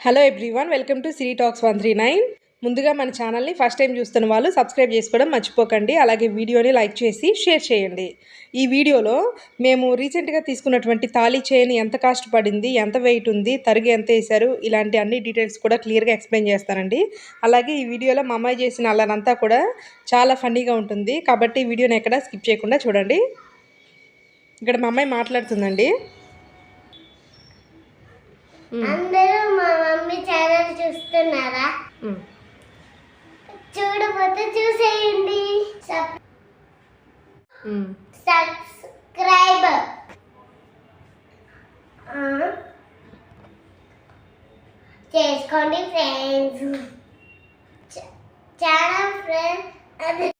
Hello everyone welcome to Siri talks one three nine. ముందుగా మన ఛానల్ని ఫస్ట్ టైం చూస్తున్న వాళ్ళు సబ్స్క్రైబ్ చేసుకోవడం మర్చిపోకండి అలాగే వీడియోని లైక్ చేసి షేర్ చేయండి. ఈ వీడియోలో మేము రీసెంట్గా తీసుకున్నటువంటి తాళీ చైన్ ఎంత కాస్ట్ పడింది ఎంత వెయిట్ ఉంది తరిగి ఎంత వేశారు ఇలాంటి అన్ని డీటెయిల్స్ కూడా క్లియర్గా ఎక్స్ప్లెయిన్ చేస్తానండి. అలాగే ఈ వీడియోలో మా అమ్మాయి చేసిన అల్లనంతా కూడా చాలా ఫన్నీగా ఉంటుంది కాబట్టి ఈ వీడియోని ఎక్కడ స్కిప్ చేయకుండా చూడండి. ఇక్కడ మా అమ్మాయి మాట్లాడుతుందండి. అందరూ మా మమ్మీ ఛానల్ చూస్తున్నారా? మ్. చూడకపోతే చూసేయండి. సబ్- మ్. సబ్స్క్రైబ్. ఆ, చేసుకోండి ఫ్రెండ్స్. చాలా ఫ్రెండ్స్. అది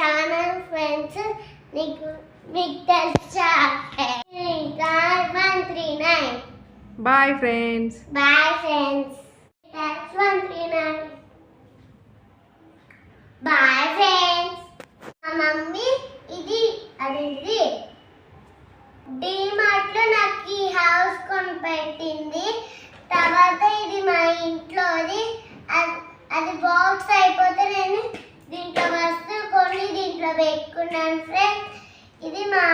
ఛానల్ ఫ్రెండ్స్ నీకు మీకు తెలుసా? Boy friends boy friends that's one three nine boy friends మా మమ్మీ ఇది అదేంటిది? డిమార్ట్లో నాకు ఈ హౌస్ కొని పెట్టింది తర్వాత ఇది మా ఇంట్లోది. అది అది బాక్స్ అయిపోతే నేను దీంట్లో వస్తువు కొని దీంట్లో పెట్టుకున్నాను ఫ్రెండ్స్ ఇది మా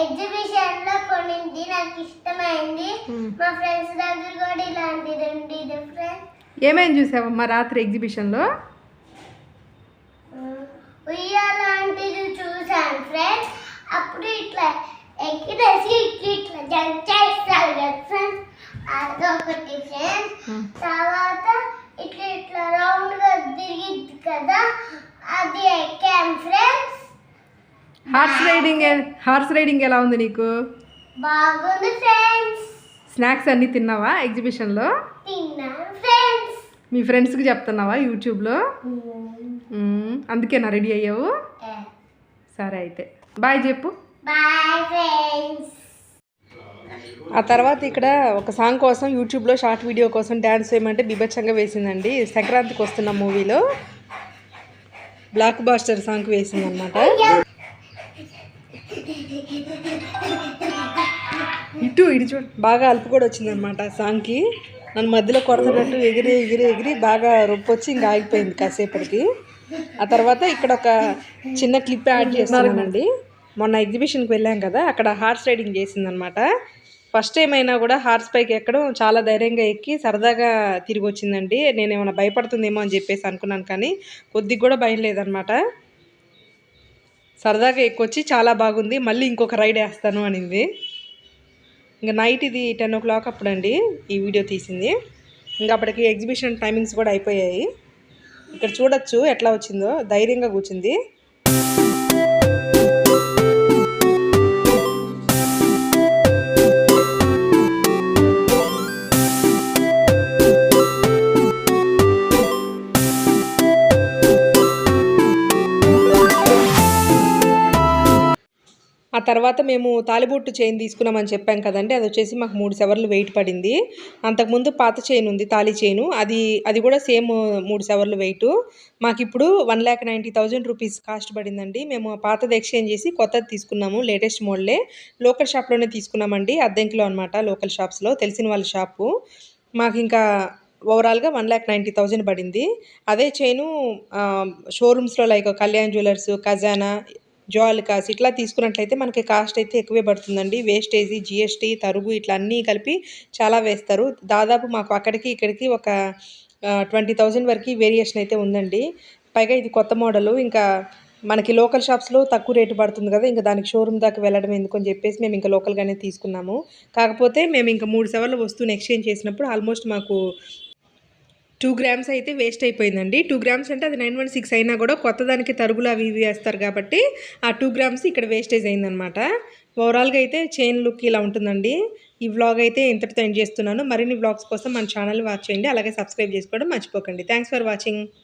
ఎగ్జిబిషన్లో కొనింది నాకు ఇష్టమైంది. మా ఫ్రెండ్స్ దగ్గర కూడా ఇలాంటిది ఉంది ఇది ఫ్రెండ్స్ ఏమేం చూసావమ్మా రాత్రి ఎగ్జిబిషన్లో? ఉయ్యాలాంటిది చూసాను ఫ్రెండ్స్ అప్పుడు ఇట్లా ఎక్కిటేసి ఇట్లా జంప్ చేస్తారు కదా ఫ్రెండ్స్ అదొకటి ఫ్రెండ్స్ తర్వాత ఇట్లా ఇట్లా రౌండ్గా తిరిగిద్ది కదా అది ఎక్కాను friends horse riding horse riding ఎలా ఉంది నీకు? బాగుంది ఫ్రెండ్స్ స్నాక్స్ అన్నీ తిన్నావా ఎగ్జిబిషన్లో తిన్నాను ఫ్రెండ్స్ మీ ఫ్రెండ్స్కి చెప్తున్నావా యూట్యూబ్లో మ్మ్. అందుకేనా రెడీ అయ్యావు? సరే అయితే. బాయ్ చెప్పు. బాయ్ ఫ్రెండ్స్ ఆ తర్వాత ఇక్కడ ఒక సాంగ్ కోసం యూట్యూబ్లో షార్ట్ వీడియో కోసం డ్యాన్స్ వేయమంటే బిభత్సంగా వేసిందండి. సంక్రాంతికి వస్తున్న మూవీలో బ్లాక్ బాస్టర్ సాంగ్ వేసిందనమాట ఇటు ఇటు చూడు. బాగా అలుపు కూడా వచ్చిందనమాట సాంగ్కి. నన్ను మధ్యలో కొడతనట్టు ఎగిరి ఎగిరి ఎగిరి బాగా రొప్పి వచ్చి ఇంకా ఆగిపోయింది కాసేపటికి. ఆ తర్వాత ఇక్కడ ఒక చిన్న క్లిప్ యాడ్ చేస్తున్నానండి. మొన్న ఎగ్జిబిషన్కి వెళ్ళాం కదా అక్కడ హార్స్ రైడింగ్ చేసిందనమాట ఫస్ట్ టైం అయినా కూడా హార్స్ పైకి ఎక్కడం చాలా ధైర్యంగా ఎక్కి సరదాగా తిరిగి వచ్చిందండి నేను ఏమైనా భయపడుతుందేమో అని చెప్పేసి అనుకున్నాను కానీ కొద్దిగా కూడా భయం లేదనమాట సరదాగా ఎక్కొచ్చి చాలా బాగుంది. మళ్ళీ ఇంకొక రైడ్ వేస్తాను అనింది. ఇంకా నైట్ ఇది టెన్ ఓ క్లాక్ అప్పుడండి ఈ వీడియో తీసింది. ఇంకా అప్పటికి ఎగ్జిబిషన్ టైమింగ్స్ కూడా అయిపోయాయి. ఇక్కడ చూడొచ్చు ఎట్లా వచ్చిందో ధైర్యంగా కూర్చుంది. ఆ తర్వాత మేము తాలిబొట్టు చైన్ తీసుకున్నామని చెప్పాం కదండి. అది వచ్చేసి మాకు మూడు సెవర్లు వెయిట్ పడింది. అంతకుముందు పాత చైన్ ఉంది తాళి చైను. అది అది కూడా సేమ్ మూడు సెవర్లు వెయిట్ మాకు ఇప్పుడు one lakh ninety thousand rupees cost పడిందండి. మేము పాతది ఎక్స్చేంజ్ చేసి కొత్తది తీసుకున్నాము లేటెస్ట్ మోడలే లోకల్ షాప్లోనే తీసుకున్నామండి అద్దెంకిలో అనమాట లోకల్ షాప్స్లో తెలిసిన వాళ్ళ షాపు మాకు ఇంకా ఓవరాల్గా వన్ ల్యాక్ నైంటీ థౌజండ్ పడింది. అదే చైను షోరూమ్స్లో లైక్ కళ్యాణ్ జ్యువెలర్స్ ఖజానా జోలికాస్ ఇట్లా తీసుకున్నట్లయితే మనకి కాస్ట్ అయితే ఎక్కువే పడుతుందండి. వేస్టేజీ జిఎస్టీ తరుగు ఇట్లా అన్నీ కలిపి చాలా వేస్తారు. దాదాపు మాకు అక్కడికి ఇక్కడికి ఒక ట్వంటీ థౌజండ్ వరకు వేరియేషన్ అయితే ఉందండి. పైగా ఇది కొత్త మోడలు ఇంకా మనకి లోకల్ షాప్స్లో తక్కువ రేటు పడుతుంది కదా ఇంకా దానికి షోరూమ్ దాకా వెళ్ళడం ఎందుకు అని చెప్పేసి మేము ఇంకా లోకల్గానే తీసుకున్నాము. కాకపోతే మేము ఇంకా మూడు సెవర్ల వస్తువుని ఎక్స్చేంజ్ చేసినప్పుడు ఆల్మోస్ట్ మాకు టూ గ్రామ్స్ అయితే వేస్ట్ అయిపోయిందండి. టూ గ్రామ్స్ అంటే అది నైన్ వన్ సిక్స్ అయినా కూడా కొత్త దానికి తరుగులు అవి ఇవి వేస్తారు కాబట్టి ఆ టూ గ్రామ్స్ ఇక్కడ వేస్టేజ్ అయిందనమాట ఓవరాల్గా అయితే చైన్ లుక్ ఇలా ఉంటుందండి. ఈ వ్లాగ్ అయితే ఇంతటితో ఎండ్ చేస్తున్నాను. మరిన్ని వ్లాగ్స్ కోసం మన ఛానల్ వాచ్ చేయండి. అలాగే సబ్స్క్రైబ్ చేసుకోవడం మర్చిపోకండి. Thanks for watching